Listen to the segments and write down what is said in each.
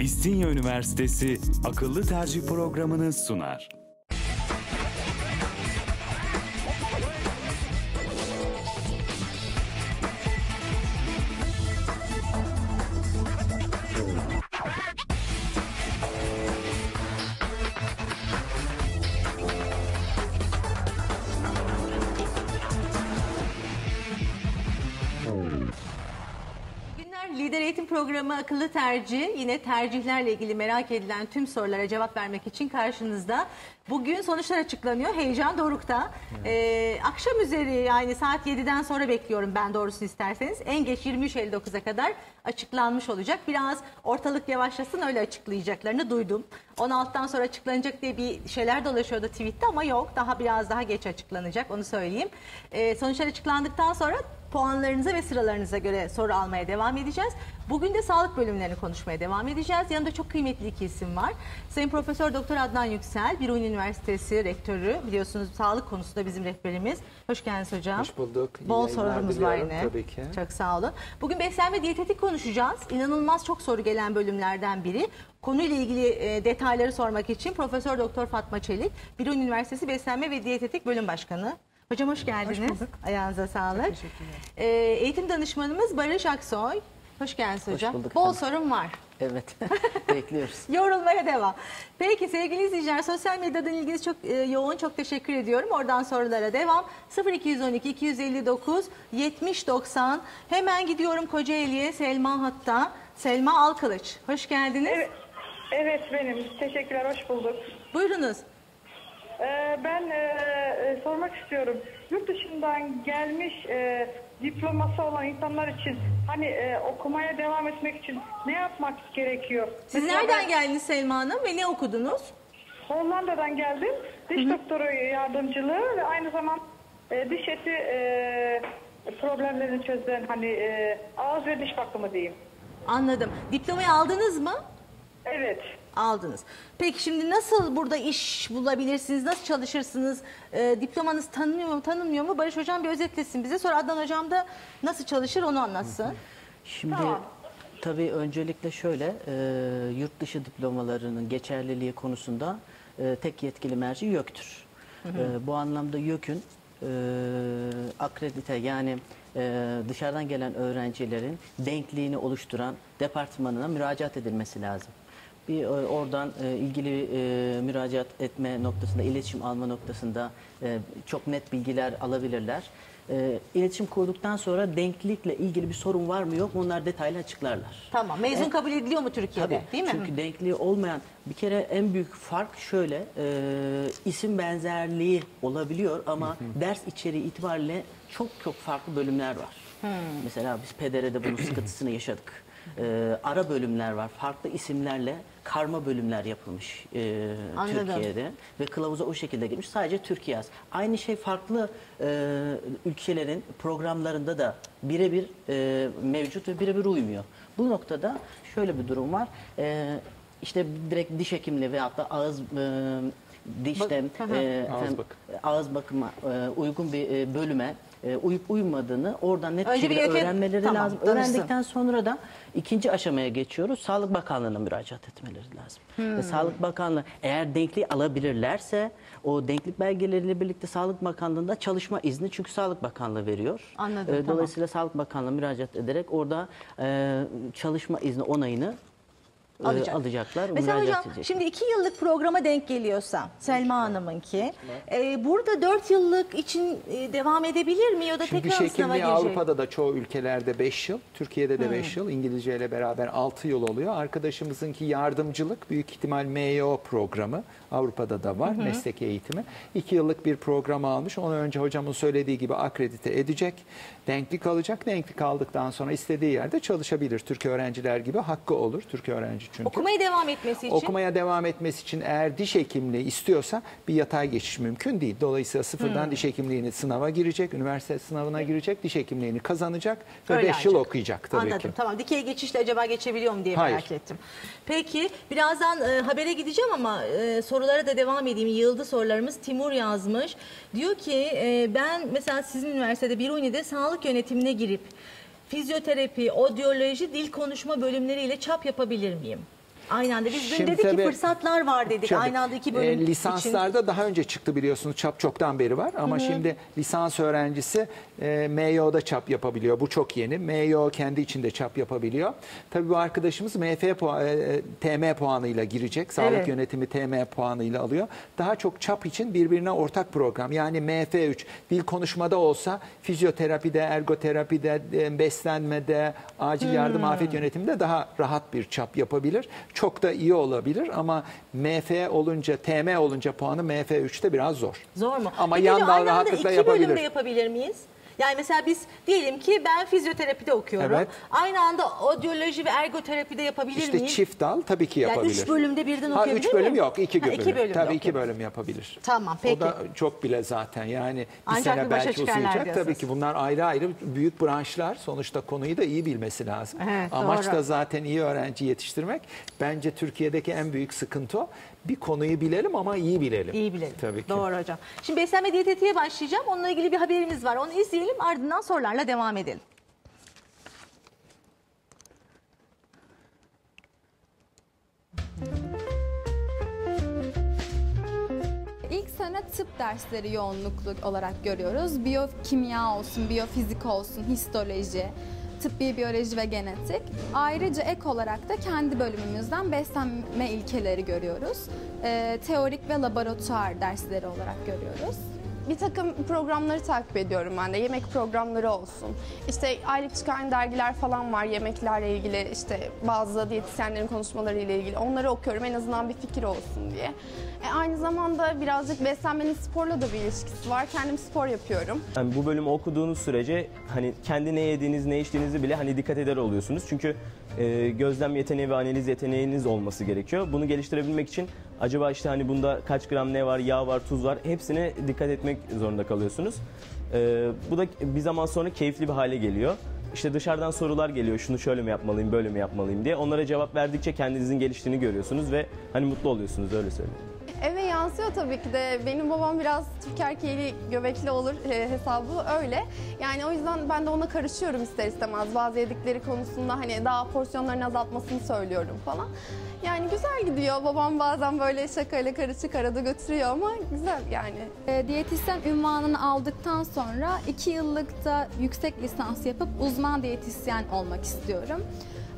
İstinye Üniversitesi Akıllı Tercih Programı'nı sunar. Programı Akıllı Tercih yine tercihlerle ilgili merak edilen tüm sorulara cevap vermek için karşınızda. Bugün sonuçlar açıklanıyor. Heyecan dorukta. Ee, akşam üzeri yani saat 7'den sonra bekliyorum ben doğrusunu isterseniz. En geç 23.59'a kadar açıklanmış olacak. Biraz ortalık yavaşlasın öyle açıklayacaklarını duydum. 16'dan sonra açıklanacak diye bir şeyler dolaşıyordu tweette ama yok. Daha biraz daha geç açıklanacak onu söyleyeyim. Ee, sonuçlar açıklandıktan sonra puanlarınıza ve sıralarınıza göre soru almaya devam edeceğiz. Bugün de sağlık bölümlerini konuşmaya devam edeceğiz. Yanında çok kıymetli iki isim var. Sayın Profesör Doktor Adnan Yüksel, Biruni Üniversitesi rektörü. Biliyorsunuz sağlık konusunda bizim rehberimiz. Hoş geldiniz hocam. Hoş bulduk. İyi Bol sorumuz var yine. Tabii ki. Çok sağ olun. Bugün beslenme diyetetik konuşacağız. İnanılmaz çok soru gelen bölümlerden biri. Konuyla ilgili e, detayları sormak için Profesör Doktor Fatma Çelik, Biruni Üniversitesi Beslenme ve Diyetetik Bölüm Başkanı. Hocam hoş geldiniz. Ayağınıza sağlık. Ee, eğitim danışmanımız Barış Aksoy. Hoş geldiniz hocam. bulduk Bol efendim. sorun var. Evet. Bekliyoruz. Yorulmaya devam. Peki sevgili izleyiciler sosyal medyadan ilginiz çok e, yoğun. Çok teşekkür ediyorum. Oradan sorulara devam. 0212 259 70 90. Hemen gidiyorum Kocaeli'ye Selma hatta. Selma Alkılıç. Hoş geldiniz. Evet, evet benim. Teşekkürler, hoş bulduk. Buyurunuz. Ee, ben e, e, sormak istiyorum. Yurt dışından gelmiş e, diploması olan insanlar için hani e, okumaya devam etmek için ne yapmak gerekiyor? Siz Mesela nereden ben geldiniz Selma Hanım ve ne okudunuz? Hollanda'dan geldim. Diş doktoru yardımcılığı ve aynı zamanda e, diş eti e, problemlerini çözen hani e, ağız ve diş bakımı diyeyim. Anladım. Diplomayı aldınız mı? Evet. Aldınız. Peki şimdi nasıl burada iş bulabilirsiniz? Nasıl çalışırsınız? Ee, diplomanız tanınıyor mu, tanınmıyor mu? Barış Hocam bir özetlesin bize. Sonra Adnan Hocam da nasıl çalışır onu anlatsın. Şimdi Tamam. tabii öncelikle şöyle e, yurt dışı diplomalarının geçerliliği konusunda e, tek yetkili merci YÖK'tür. E, bu anlamda YÖK'ün e, akredite yani e, dışarıdan gelen öğrencilerin denkliğini oluşturan departmanına müracaat edilmesi lazım. Bir e, oradan e, ilgili e, müracaat etme noktasında, iletişim alma noktasında çok net bilgiler alabilirler. İletişim kurduktan sonra denklikle ilgili bir sorun var mı yok mu onlar detaylı açıklarlar. Tamam. Mezun kabul ediliyor mu Türkiye'de? Tabii. Değil mi? Çünkü denkliği olmayan bir kere en büyük fark şöyle e, isim benzerliği olabiliyor ama ders içeriği itibariyle çok çok farklı bölümler var. Hmm. Mesela biz PDR'de bunun sıkıntısını yaşadık. E, ara bölümler var. Farklı isimlerle karma bölümler yapılmış e, Anladım. Türkiye'de ve kılavuza o şekilde girmiş. Sadece Türkiye az. Aynı şey farklı e, ülkelerin programlarında da birebir e, mevcut ve birebir uymuyor. Bu noktada şöyle bir durum var. E, işte direkt diş hekimliği veyahut da ağız e, dişte Bak- e, Ağız bakım. ağız bakıma e, uygun bir e, bölüme e, uyup uymadığını oradan net Önce bir şekilde öğrenmeleri tamam, lazım. danışsın. Öğrendikten sonra da ikinci aşamaya geçiyoruz. Sağlık Bakanlığı'na müracaat etmeleri lazım. Hmm. Ve Sağlık Bakanlığı eğer denkliği alabilirlerse o denklik belgeleriyle birlikte Sağlık Bakanlığı'nda çalışma izni çünkü Sağlık Bakanlığı veriyor. Anladım, Ee, tamam. Dolayısıyla Sağlık Bakanlığı müracaat ederek orada e, çalışma izni onayını e, Alacak. alacaklar. Mesela hocam şimdi iki yıllık programa denk geliyorsa Selma Hanım'ınki e, burada dört yıllık için e, devam edebilir mi ya da Şimdi tekrar sınava girecek? Avrupa'da da çoğu ülkelerde 5 yıl, Türkiye'de de 5 yıl, İngilizce ile beraber 6 yıl oluyor. Arkadaşımızınki yardımcılık, büyük ihtimal MEO programı Avrupa'da da var, meslek eğitimi. 2 yıllık bir program almış. Onu önce hocamın söylediği gibi akredite edecek, denklik alacak. Denklik aldıktan sonra istediği yerde çalışabilir. Türk öğrenciler gibi hakkı olur, Türk öğrenci çünkü. Okumaya devam etmesi için. Okumaya devam etmesi için eğer diş hekimliği istiyorsa bir yatay geçiş mümkün değil. Dolayısıyla sıfırdan Hmm. diş hekimliğini sınava girecek, üniversite sınavına girecek, diş hekimliğini kazanacak ve Öyle 5 yıl okuyacak tabii Anladım ki. tamam. Dikey geçişle acaba geçebiliyor mu diye Hayır. merak ettim. Peki birazdan e, habere gideceğim ama e, sorulara da devam edeyim. Yıldı sorularımız Timur yazmış. Diyor ki e, ben mesela sizin üniversitede Biruni'de sağlık yönetimine girip fizyoterapi, odyoloji, dil konuşma bölümleriyle çap yapabilir miyim? Aynı anda. Biz dün Şimdi dedik ki tabii- fırsatlar var dedik. Tabii. Aynı anda iki E, bölüm için. lisanslarda daha önce çıktı biliyorsunuz çap çoktan beri var ama şimdi lisans öğrencisi e, MYO'da çap yapabiliyor. Bu çok yeni. MYO kendi içinde çap yapabiliyor. Tabii bu arkadaşımız MF puan, e, TM puanıyla girecek. Sağlık Evet. yönetimi TM puanıyla alıyor. Daha çok çap için birbirine ortak program. Yani MF3 dil konuşmada olsa fizyoterapide, ergoterapide, e, beslenmede, acil yardım afet yönetiminde daha rahat bir çap yapabilir. Çok da iyi olabilir ama MF olunca, TM olunca puanı MF3'te biraz zor. Zor mu? Ama Peki yan dal aynı anda rahatlıkla iki yapabilir. bölümde yapabilir miyiz? Yani mesela biz diyelim ki ben fizyoterapide okuyorum. Evet. Aynı anda audioloji ve ergoterapide yapabilir İşte miyim? çift dal tabii ki Yani yapabilir. üç bölümde birden okuyabilir üç bölüm miyim? yok, iki Ha, bölüm. iki bölümde tabii iki okuyabilir. bölüm yapabilir. Tamam, peki. O da çok bile zaten yani bir Ancak sene bir belki uzayacak. diyorsunuz. Tabii ki bunlar ayrı ayrı büyük branşlar. Sonuçta konuyu da iyi bilmesi lazım. Evet, Amaç doğru. da zaten iyi öğrenci yetiştirmek. Bence Türkiye'deki en büyük sıkıntı o. Bir konuyu bilelim ama iyi bilelim. İyi bilelim. Tabii ki. Doğru hocam. Şimdi beslenme diyetetiğe başlayacağım. Onunla ilgili bir haberimiz var. Onu izleyelim ardından sorularla devam edelim. İlk sene tıp dersleri yoğunluklu olarak görüyoruz. Biyokimya olsun, biyofizik olsun, histoloji, tıbbi biyoloji ve genetik. Ayrıca ek olarak da kendi bölümümüzden beslenme ilkeleri görüyoruz. Ee, teorik ve laboratuvar dersleri olarak görüyoruz. Bir takım programları takip ediyorum ben de. Yemek programları olsun. İşte aylık çıkan dergiler falan var yemeklerle ilgili. işte bazı diyetisyenlerin konuşmaları ile ilgili. Onları okuyorum en azından bir fikir olsun diye. E, aynı zamanda birazcık beslenmenin sporla da bir ilişkisi var. Kendim spor yapıyorum. Yani bu bölümü okuduğunuz sürece hani kendi ne yediğiniz, ne içtiğinizi bile hani dikkat eder oluyorsunuz. Çünkü e, gözlem yeteneği ve analiz yeteneğiniz olması gerekiyor. Bunu geliştirebilmek için acaba işte hani bunda kaç gram ne var, yağ var, tuz var hepsine dikkat etmek zorunda kalıyorsunuz. E, bu da bir zaman sonra keyifli bir hale geliyor. İşte dışarıdan sorular geliyor. Şunu şöyle mi yapmalıyım, böyle mi yapmalıyım diye. Onlara cevap verdikçe kendinizin geliştiğini görüyorsunuz ve hani mutlu oluyorsunuz öyle söyleyeyim. Yansıyor tabii ki de. Benim babam biraz Türk erkeği göbekli olur e, hesabı öyle. Yani o yüzden ben de ona karışıyorum ister istemez. Bazı yedikleri konusunda hani daha porsiyonlarını azaltmasını söylüyorum falan. Yani güzel gidiyor. Babam bazen böyle şakayla karışık arada götürüyor ama güzel yani. E, diyetisyen ünvanını aldıktan sonra iki yıllıkta yüksek lisans yapıp uzman diyetisyen olmak istiyorum.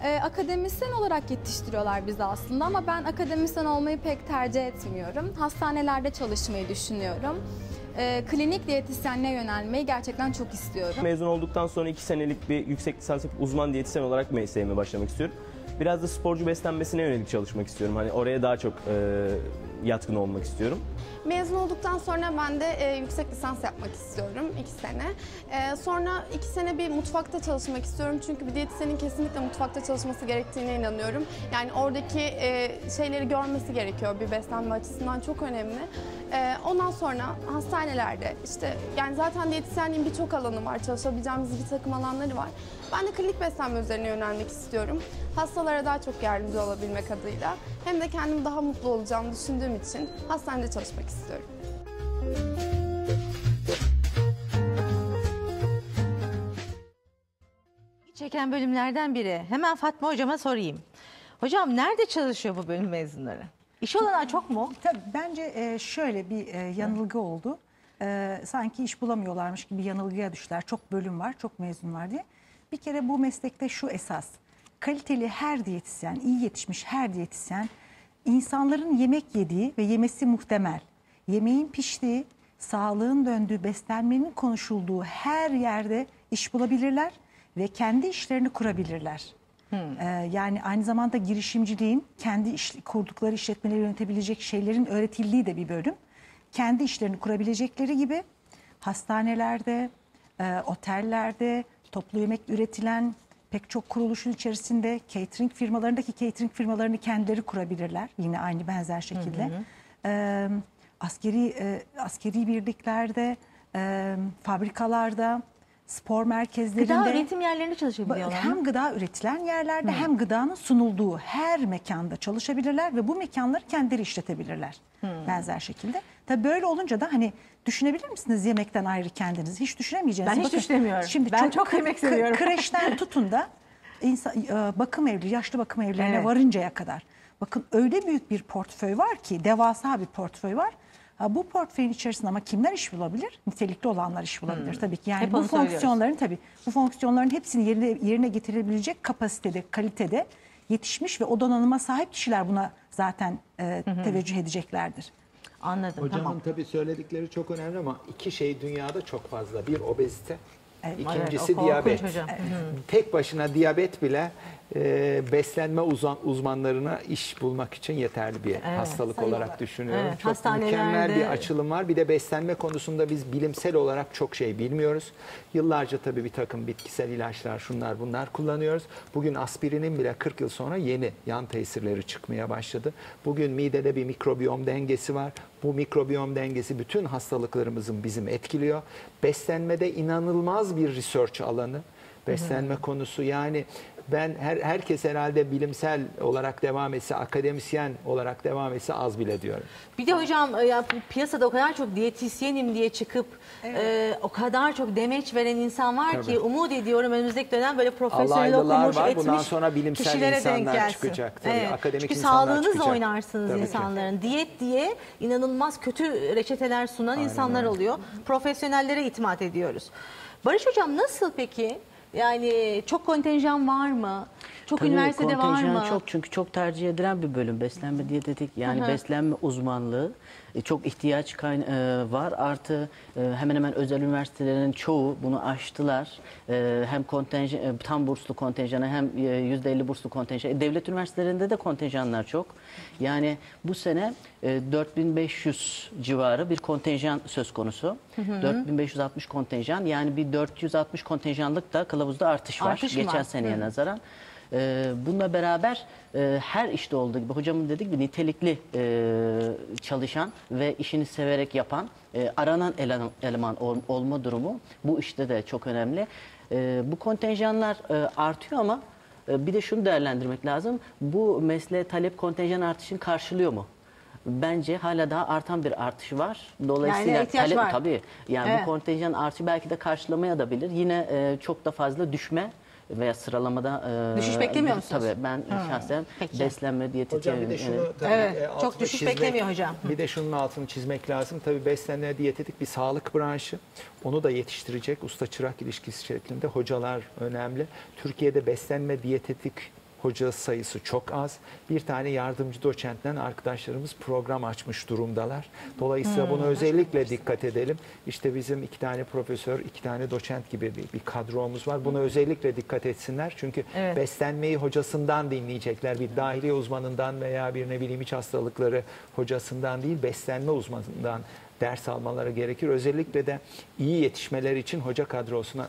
E, akademisyen olarak yetiştiriyorlar bizi aslında ama ben akademisyen olmayı pek tercih etmiyorum. Hastanelerde çalışmayı düşünüyorum. E, klinik diyetisyenliğe yönelmeyi gerçekten çok istiyorum. Mezun olduktan sonra iki senelik bir yüksek lisans yapıp uzman diyetisyen olarak mesleğime başlamak istiyorum. Biraz da sporcu beslenmesine yönelik çalışmak istiyorum. Hani oraya daha çok e, yatkın olmak istiyorum. Mezun olduktan sonra ben de e, yüksek lisans yapmak istiyorum iki sene. E, sonra iki sene bir mutfakta çalışmak istiyorum çünkü bir diyetisyenin kesinlikle mutfakta çalışması gerektiğine inanıyorum. Yani oradaki e, şeyleri görmesi gerekiyor bir beslenme açısından çok önemli. E, ondan sonra hastanelerde işte yani zaten diyetisyenliğin birçok alanı var çalışabileceğimiz bir takım alanları var. Ben de klinik beslenme üzerine yönelmek istiyorum. Hastalara daha çok yardımcı olabilmek adıyla hem de kendim daha mutlu olacağımı düşündüğüm için hastanede çalışmak istiyorum. Çeken bölümlerden biri. Hemen Fatma hocama sorayım. Hocam nerede çalışıyor bu bölüm mezunları? İş olanağı çok mu? Tabii bence e, şöyle bir e, yanılgı oldu. E, sanki iş bulamıyorlarmış gibi yanılgıya düştüler. Çok bölüm var, çok mezun var diye. Bir kere bu meslekte şu esas. Kaliteli her diyetisyen, iyi yetişmiş her diyetisyen insanların yemek yediği ve yemesi muhtemel. Yemeğin piştiği, sağlığın döndüğü, beslenmenin konuşulduğu her yerde iş bulabilirler ve kendi işlerini kurabilirler. Ee, yani aynı zamanda girişimciliğin kendi iş, kurdukları işletmeleri yönetebilecek şeylerin öğretildiği de bir bölüm. Kendi işlerini kurabilecekleri gibi hastanelerde, e, otellerde, toplu yemek üretilen pek çok kuruluşun içerisinde catering firmalarındaki catering firmalarını kendileri kurabilirler. Yine aynı benzer şekilde. Ee, askeri e, askeri birliklerde, e, fabrikalarda, spor merkezlerinde Gıda üretim yerlerinde çalışabiliyorlar mı? hem gıda üretilen yerlerde hem gıdanın sunulduğu her mekanda çalışabilirler ve bu mekanları kendileri işletebilirler. Benzer şekilde. Tabii böyle olunca da hani düşünebilir misiniz yemekten ayrı kendinizi? Hiç düşünemeyeceğiniz. Ben hiç düşünemiyorum. Şimdi Ben çok yemek kre- seviyorum. Kreşten tutun da insan, e, bakım evleri, yaşlı bakım evlerine Evet. varıncaya kadar. Bakın öyle büyük bir portföy var ki devasa bir portföy var. Ha, bu portföyün içerisinde ama kimler iş bulabilir? Nitelikli olanlar iş bulabilir tabii ki. Yani Hep bu fonksiyonların tabii bu fonksiyonların hepsini yerine, yerine getirebilecek kapasitede, kalitede yetişmiş ve o donanıma sahip kişiler buna zaten e, teveccüh edeceklerdir. Anladım Hocamın tamam. tabii söyledikleri çok önemli ama iki şey dünyada çok fazla. Bir obezite, ikincisi Evet, o korkunç diyabet. hocam. Tek başına diyabet bile e, beslenme uzman, uzmanlarına iş bulmak için yeterli bir hastalık olarak düşünüyorum. Evet, çok hastanelerde- mükemmel bir açılım var. Bir de beslenme konusunda biz bilimsel olarak çok şey bilmiyoruz. Yıllarca tabii bir takım bitkisel ilaçlar, şunlar bunlar kullanıyoruz. Bugün aspirinin bile 40 yıl sonra yeni yan tesirleri çıkmaya başladı. Bugün midede bir mikrobiyom dengesi var. Bu mikrobiyom dengesi bütün hastalıklarımızın bizim etkiliyor. Beslenmede inanılmaz bir research alanı. Beslenme konusu yani ben her herkes herhalde bilimsel olarak devam etse, akademisyen olarak devam etse az bile diyorum. Bir de hocam e, ya pi- piyasada o kadar çok diyetisyenim diye çıkıp e, o kadar çok demeç veren insan var Tabii. ki umut ediyorum önümüzdeki dönem böyle profesyonel okumuş var. etmiş Bundan sonra bilimsel kişilere denk insanlar çıkacak tabii. Akademik Çünkü insanlar sağlığınızla çıkacak. oynarsınız Tabii ki. insanların. Diyet diye inanılmaz kötü reçeteler sunan insanlar oluyor. Profesyonellere itimat ediyoruz. Barış hocam nasıl peki? Yani çok kontenjan var mı? Çok Tabii üniversitede var kontenjan mı? çok çünkü çok tercih edilen bir bölüm. Beslenme diyetetik yani Hı hı. beslenme uzmanlığı. E, çok ihtiyaç kayna- e, var. Artı e, hemen hemen özel üniversitelerin çoğu bunu aştılar. E, hem kontenjan e, tam burslu kontenjana hem e, %50 burslu kontenjan E, devlet üniversitelerinde de kontenjanlar çok. Yani bu sene e, 4500 civarı bir kontenjan söz konusu. 4560 kontenjan. Yani bir 460 kontenjanlık da kılavuzda artış var Artış geçen var? seneye nazaran. Ee, bununla beraber e, her işte olduğu gibi hocamın dediği gibi nitelikli e, çalışan ve işini severek yapan e, aranan eleman, eleman ol- olma durumu bu işte de çok önemli. E, bu kontenjanlar e, artıyor ama e, bir de şunu değerlendirmek lazım. Bu mesleğe talep kontenjan artışını karşılıyor mu? Bence hala daha artan bir artış var. Dolayısıyla Yani ihtiyaç talep var. tabii yani Evet. bu kontenjan artışı belki de karşılamaya da bilir. Yine e, çok da fazla düşme veya sıralamada e, Düşüş beklemiyor musunuz? Tabii ben şahsen Peki. beslenme diyetetiği Hocam bir de şunu yani- tabii, Evet, e, çok düşüş beklemiyor hocam. Bir de şunun altını çizmek lazım. Tabii beslenme diyetetik bir sağlık branşı. Onu da yetiştirecek usta çırak ilişkisi şeklinde hocalar önemli. Türkiye'de beslenme diyetetik hoca sayısı çok az. Bir tane yardımcı doçentten arkadaşlarımız program açmış durumdalar. Dolayısıyla Hmm. buna özellikle dikkat edelim. İşte bizim iki tane profesör, iki tane doçent gibi bir, bir kadromuz var. Buna özellikle dikkat etsinler. Çünkü Evet. beslenmeyi hocasından dinleyecekler. Bir dahiliye uzmanından veya bir ne bileyim iç hastalıkları hocasından değil, beslenme uzmanından ders almaları gerekir. Özellikle de iyi yetişmeler için hoca kadrosuna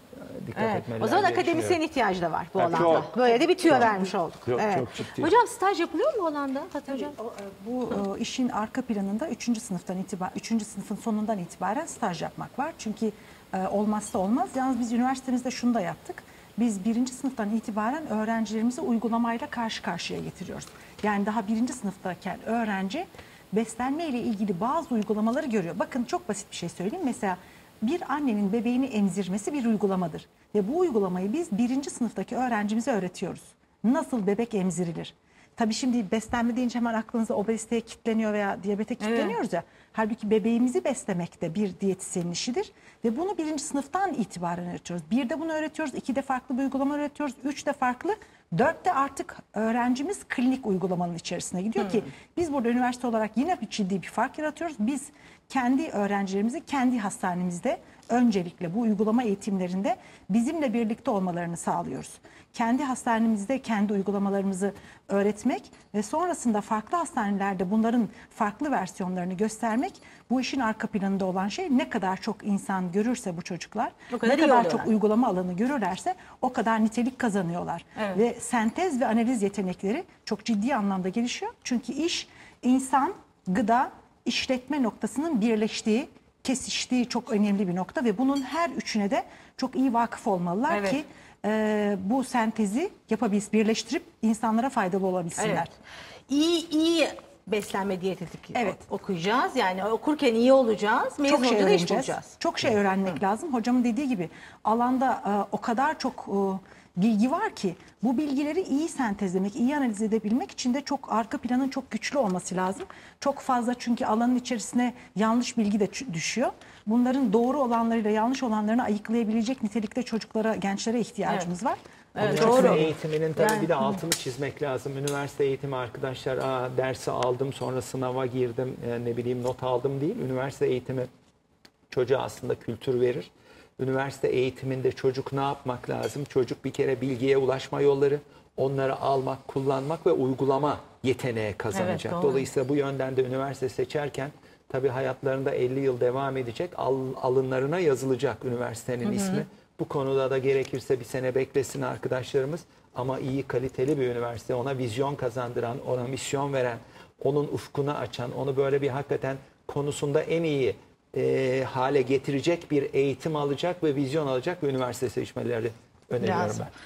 e, dikkat Evet. etmeleri O zaman akademisyen ihtiyacı da var bu alanda. çok. Böyle de bir tüyo vermiş olduk. Çok, Evet. çok ciddi. Hocam staj yapılıyor mu alanda Fatih Hocam? O, e, Bu e, işin arka planında 3. sınıftan itibaren 3. sınıfın sonundan itibaren staj yapmak var. Çünkü e, olmazsa olmaz. Yalnız biz üniversitemizde şunu da yaptık. Biz birinci sınıftan itibaren öğrencilerimizi uygulamayla karşı karşıya getiriyoruz. Yani daha birinci sınıftayken öğrenci beslenme ile ilgili bazı uygulamaları görüyor. Bakın çok basit bir şey söyleyeyim. Mesela bir annenin bebeğini emzirmesi bir uygulamadır. Ve bu uygulamayı biz birinci sınıftaki öğrencimize öğretiyoruz. Nasıl bebek emzirilir? Tabii şimdi beslenme deyince hemen aklınıza obeziteye kitleniyor veya diyabete kitleniyoruz ya. Halbuki bebeğimizi beslemek de bir diyetisyenin işidir. Ve bunu birinci sınıftan itibaren öğretiyoruz. Bir de bunu öğretiyoruz, iki de farklı bir uygulama öğretiyoruz, üç de farklı. Dörtte artık öğrencimiz klinik uygulamanın içerisine gidiyor ki biz burada üniversite olarak yine ciddi bir fark yaratıyoruz. Biz kendi öğrencilerimizi kendi hastanemizde öncelikle bu uygulama eğitimlerinde bizimle birlikte olmalarını sağlıyoruz. Kendi hastanemizde kendi uygulamalarımızı öğretmek ve sonrasında farklı hastanelerde bunların farklı versiyonlarını göstermek bu işin arka planında olan şey ne kadar çok insan görürse bu çocuklar, kadar ne kadar oluyorlar. çok uygulama alanı görürlerse o kadar nitelik kazanıyorlar. Evet. Ve sentez ve analiz yetenekleri çok ciddi anlamda gelişiyor. Çünkü iş insan, gıda, işletme noktasının birleştiği, kesiştiği çok önemli bir nokta ve bunun her üçüne de çok iyi vakıf olmalılar Evet. ki e, bu sentezi yapabilsin, birleştirip insanlara faydalı olabilsinler. Evet. İyi iyi beslenme diyetetik Evet. okuyacağız. Yani okurken iyi olacağız. Mezun Çok şey olunca da iş öğreneceğiz. bulacağız. Çok şey öğrenmek lazım. Hocamın dediği gibi alanda e, o kadar çok e, bilgi var ki bu bilgileri iyi sentezlemek, iyi analiz edebilmek için de çok arka planın çok güçlü olması lazım. Çok fazla çünkü alanın içerisine yanlış bilgi de düşüyor. Bunların doğru olanlarıyla yanlış olanlarını ayıklayabilecek nitelikte çocuklara, gençlere ihtiyacımız var. Üniversite doğru. eğitiminin tabii Yani- bir de altını çizmek lazım. Üniversite eğitimi arkadaşlar Aa, dersi aldım sonra sınava girdim e, ne bileyim not aldım değil. Üniversite eğitimi çocuğa aslında kültür verir. Üniversite eğitiminde çocuk ne yapmak lazım? Çocuk bir kere bilgiye ulaşma yolları, onları almak, kullanmak ve uygulama yeteneği kazanacak. doğru. Dolayısıyla bu yönden de üniversite seçerken tabii hayatlarında 50 yıl devam edecek. Al- alınlarına yazılacak üniversitenin ismi. Bu konuda da gerekirse bir sene beklesin arkadaşlarımız. Ama iyi kaliteli bir üniversite ona vizyon kazandıran, ona misyon veren, onun ufkunu açan, onu böyle bir hakikaten konusunda en iyi e, hale getirecek bir eğitim alacak ve vizyon alacak bir üniversite seçmeleri öneriyorum Lazım. ben.